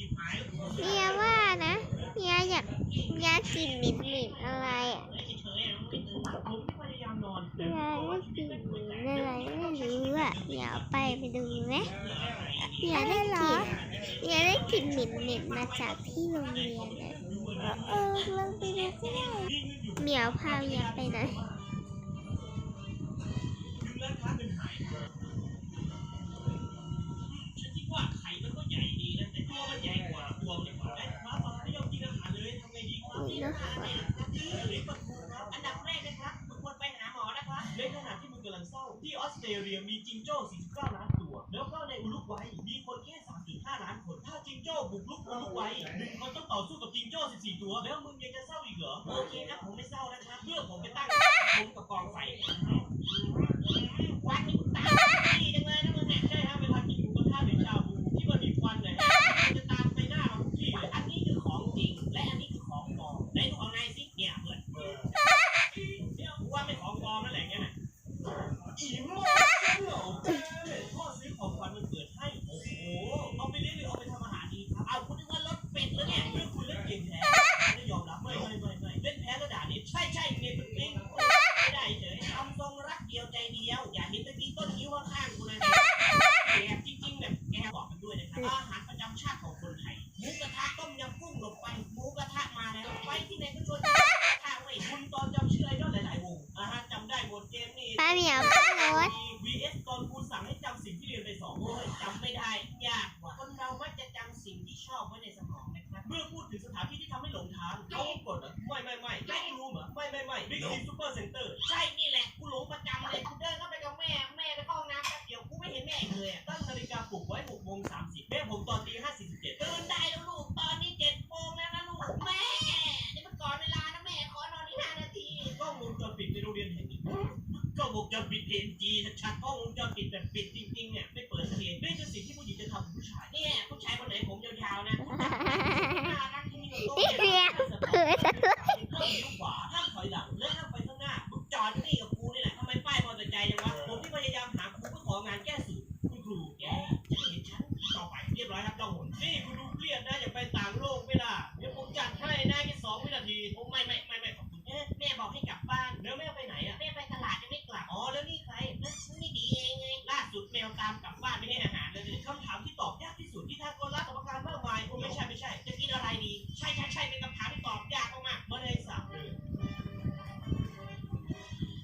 เมียว่านะเมียอยากเมียกินหมิ่นหมิ่นอะไรอะเมียได้กลินหมิ่นอะไรไม่รู้อะเดี๋ยไปไปดูไหมเมียได้กินเมียได้กินหมิ่นหมิ่นมาจากที่โรงเรียนเออลองไปดูก็ได้เมียพาเมียไปหน ยอุ้ยรถไฟอันดับแรกนะครับคุณควรไปหาหมอนะครับในขณะที่มึงกำลังเศร้า ที่ออสเตรเลียมีจิงโจ้ 49 ล้านตัว แล้วก็ในอุรุกวัยมีคนแค่ 3.5 ล้านคน ถ้าจิงโจ้บุกรุกอุรุกวัยหนึ่งคนต้องต่อสู้กับจิงโจ้ 14 ตัว แล้วมึงยังจะเศร้าอีกเหรอ โอเคครับผมไม่เศร้านะครับเมื่อผมไปตั้งผมกับกองไฟ ชอบไว้ในสมองนะครับเมื่อพูดถึงสถานที่ที่ทำให้หลงทางเขากดเหรอไม่ไม่ไม่ไม่รู้เหรอไม่ไม่ไม่บิ๊กซีซูเปอร์เซ็นเตอร์ใช่นี่แหละกูหลงประจำเลยกูเดินเข้าไปกับแม่แม่ไปเข้าห้องน้ำแป๊บเดียวกูไม่เห็นแม่อีกเลยอะตั้งนาฬิกาปลุกไว้6โมง30แม่ผมตอนตี5.47ตื่นได้แล้วลูกตอนนี้7โมงแล้วนะลูกแม่นี่มันก่อนเวลานะแม่ขอนอนอีก5นาทีกล้องวงจรปิดในโรงเรียนแห่งหนึ่งก็วงจรปิดเอ็นจีชัดๆกล้องวงจรปิดแบบปิดจริงๆเนี่ยไม่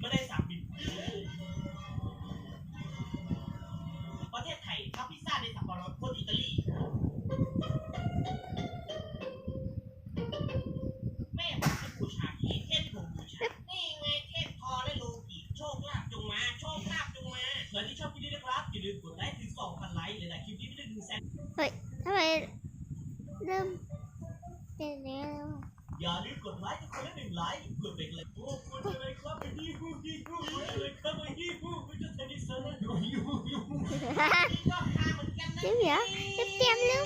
เมื่อได้สามบินประเทศไทยทำพิซซ่าในสับปะรดคนอิตาลี แม่บอกให้บูชาเค้กเทพที่ผมบูชา นี่ไงเทพทอและโลกิโชคลาภจงมา โชคลาภจงมาเผื่อที่ชอบคลิปนี้นะครับ อย่าลืมกดไลค์ถึง2,000ไลค์เลยนะคลิปนี้ไม่ได้ถึงแสนทำไมเริ่มเป็นแล้วอย่าลืมกดไลค์กับคนละหนึ่งไลค์เพื่อเป็นเลยโอ้คุณจะเลยครับไอ้ยี่หูยี่หูคุณจะเลยครับไอ้ยี่หูคุณจะเทนนิสเซอร์เลยยูยูยูนี่ก็พาเหมือนกันนะเดี๋ยวเดี๋ยวเตรียมเร็ว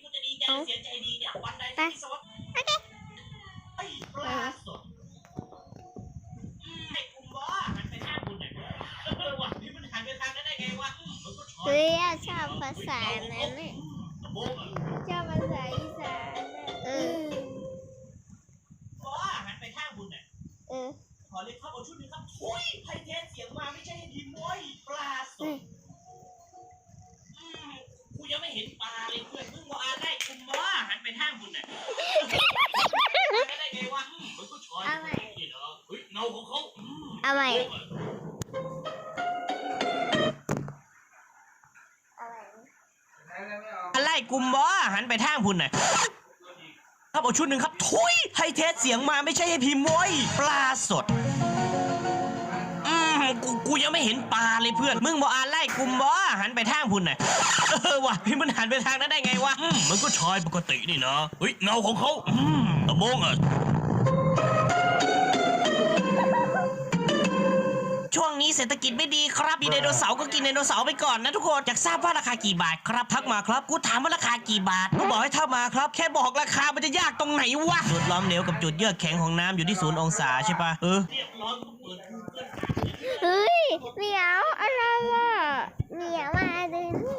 กูจะดีใจหรือเสียใจดีเนี่ยวันใดที่วิศวะไอ้ปลาสดไอ้กุมบ้าหันไปทางคุณเนี่ยเออว่ะนี่มันหันไปทางนั้นได้ไงวะมันก็ช้อนเฮ้ยอะชอบภาษานั้นเลยโบ้อะชอบภาษาอีสานน่ะเออบ้าหันไปทางคุณเนี่ยเออขอเลยครับเอาชุดหนึงครับทุยไทยเทส นปลาเลยเพื่อนมึงบอกอ่านได้กุมบ้าหันไปทางคุณเนี่ยได้ไงวะอืมมันก็ช้อนเอาใหม่นี่เหรอเฮ้ยเงาของเขาอืมเอาใหม่โบ้อะอะไรกลุ่มบอหันไปทางพุ่นน่ะครับเอาชุดหนึ่งครับ ทุยให้เทสเสียงมาไม่ใช่ให้พิมพ์โว้ยปลาสดอืม กูกูยังไม่เห็นปลาเลยเพื่อน มึงบอกอ่านไล่กลุ่มบอหันไปทางพุ่นน่ะเออว่ะพี่มันหันไปทางนั้นได้ไงวะอืมมันก็ชายปกตินี่นะเฮ้ยเงาของเขาอืมตะโมงอะช่วงนี้เศรษฐกิจไม่ดีครับมีไดโนเสาร์ก็กินไดโนเสาร์ไปก่อนนะทุกคนอยากทราบว่าราคากี่บาทครับทักมาครับกูถามว่าราคากี่บาทกูบอกให้ทักมาครับ แค่บอกราคามันจะยากตรงไหนวะจุดล้อมเหลวกับจุดเยือกแข็งของน้ำอยู่ที่ศูนย์องศาใช่ปะเออ เรียบร้อยกูเปิดกูเกิล เฮ้ยเหมียวอะไรวะเหมียวมาดูนี่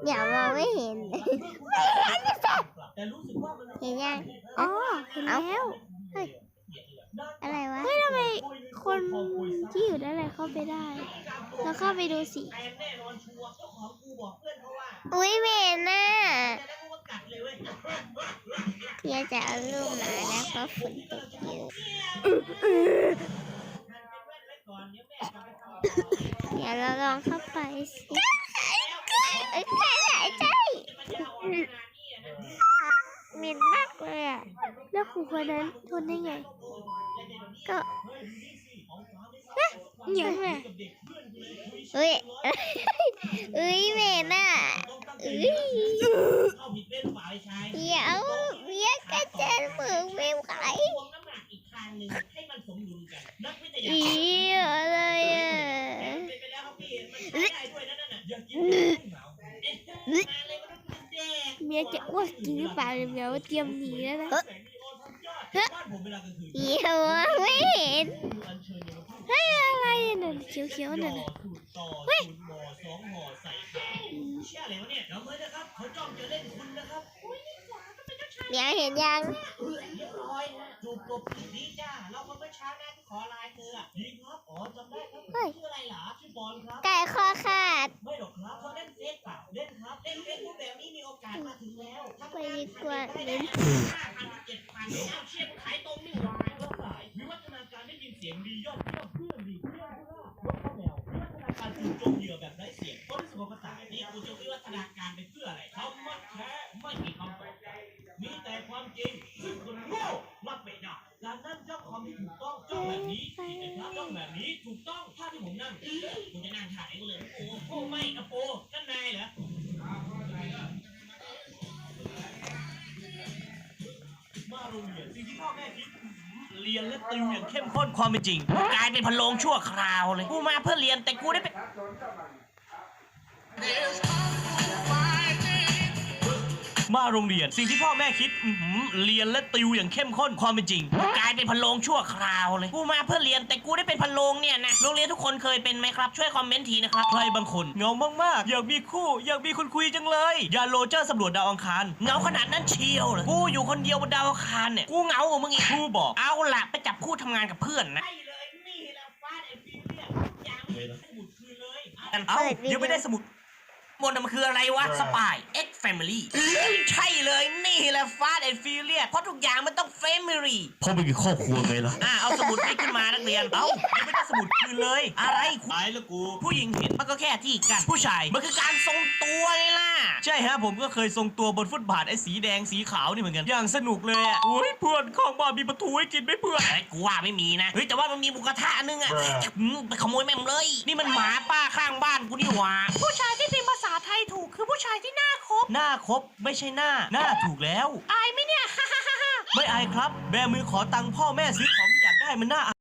เหมียวมองไม่เห็นแต่รู้สึกว่ามันเห็นยังอ๋อเห็นแล้วเฮ้ยอะไรวะเฮ้ยทำไมคนที่อยู่ด้านในเข้าไปได้ แล้วเข้าไปดูสิอุ้ยเหม็นน่ะแต่แล้วกูก็กัดเลยเว้ยเพียจะเอาลูกมาแล้วก็ฝนตกอยู่ ไว้ก่อนเดี๋ยวแม่กลับไปทำ เดี๋ยวเราลองเข้าไปสิเอ้ยใช่ใช่ใช่มันจะเอาออกขนาดนี้อะนะเหม็นมากเลยอะแล้วครูคนนั้นทนได้ไง ก็เหนียวไงเฮ้ยเอ้ยเหม็นอะเอ้ยเข้าผิดเป็นฝ่ายชายเดี๋ยวเมียก็จะมือไม่ไหวควงน้ำหนักอี งเมียจะอ้วกจริงหรือเปล่าเดี๋ยวเตรียมหนีแล้วนะแสงนีออนสุดยอดบ้านผมเวลากลางคืนเดี๋ยวไม่เห็นคืออัญเชิญโยมทูตเฮ้ยอะไรนั่นเขียวๆนั่นหล่น่ะอสูตรต่อสูตรหมอสองหมอใส่ไข่เชื่ออะไรวะเนี่ยจำไว้นะครับเขาจ้องจะเล่นคุณนะครับอุ้ยนี่หวานก็เป็นเจ้าชายเดี๋ยวเห็นยังเออเรียบร้อยจูบกบดีจ้าเราคนเมื่อเช้านะที่ขอไลน์เธออะดีครับอ๋อจำได้ครับชื่ออะไรเหรอชื่อบอลครับไก่คอขาด กว่าได้เน้นห้าพันเจ็ดพันเอาเชียร์ขายตรงนี่หว่าก็ขายวิวัฒนาการได้ยินเสียงดียอดเยี่ยมเพื่อนดีเพื่อนเพื่อนยกข้าวแมววิวัฒนาการจูงจงเหยื่อแบบไร้เสียงต้นสุภาษานี่คุณจะวิวัฒนาการเป็น เรียนสิ่งที่พ่อแม่คิดเรียนและติวอย่างเข้มข้นความเป็นจริง กลายเป็นพะโลงชั่วคราวเลย กูมาเพื่อเรียนแต่กูได้เป็น มาโรงเรียน สิ่งที่พ่อแม่คิดอื้อหือเรียนและติวอย่างเข้มข้นความเป็นจริง กลายเป็นพะโลงชั่วคราวเลย กูมาเพื่อเรียนแต่กูได้เป็นพะโลงเนี่ยนะ โรงเรียนทุกคนเคยเป็นไหมครับ ช่วยคอมเมนต์ทีนะครับ ใครบางคนเหงามากๆ อยากมีคู่อยากมีคนคุยจังเลย อย่าโรเจอร์สำรวจดาวอังคารเหงาขนาดนั้นเชียวเหรอกูอยู่คนเดียวบนดาวอังคารเนี่ย กูเหงากว่ามึงอีกกูบอก เอาละไปจับคู่ทำงานกับเพื่อนนะใช่เลยนี่แหละฟาดไอ้ฟิวเนี่ยยังไม่ได้สมุดคืนเลยเอากันเอ้าเดี๋ยวไม่ได้สมุด มนต์มันคืออะไรวะสปาย X Family ใช่เลยนี่แหละฟาดแอนฟิเลียเพราะทุกอย่างมันต้อง Family พ่อไม่มีครอบครัวไงล่ะอ่าเอาสมุดไปขึ้นมานักเรียนเอ้ายังไม่ได้สมุดคืนเลย อะไรตายแล้วกู ผู้หญิงเห็นมันก็แค่ที่กัน ผู้ชายมันคือการทรงตัวไงล่ะ ใช่ฮะผมก็เคยทรงตัวบนฟุตบาทไอ้สีแดงสีขาวนี่เหมือนกันอย่างสนุกเลยอะอุ้ยเพื่อนข้างบ้านมีประตูให้กินไหมเพื่อนไอ้ยกูว่าไม่มีนะเฮ้ยแต่ว่ามันมีบุกระทะอันนึงอะอืมไปขโมยแม่งเลย นี่มันหมาป้าข้างบ้านกูนี่หว่าผู้ชายที่พิมพ์ภาษาไทยถูกคือผู้ชายที่หน้าครบหน้าครบไม่ใช่หน้า หน้าถูกแล้ว อายไหมเนี่ย ไม่อายครับ แบมือขอตังค์พ่อแม่ซื้อของที่อยากได้มันน่า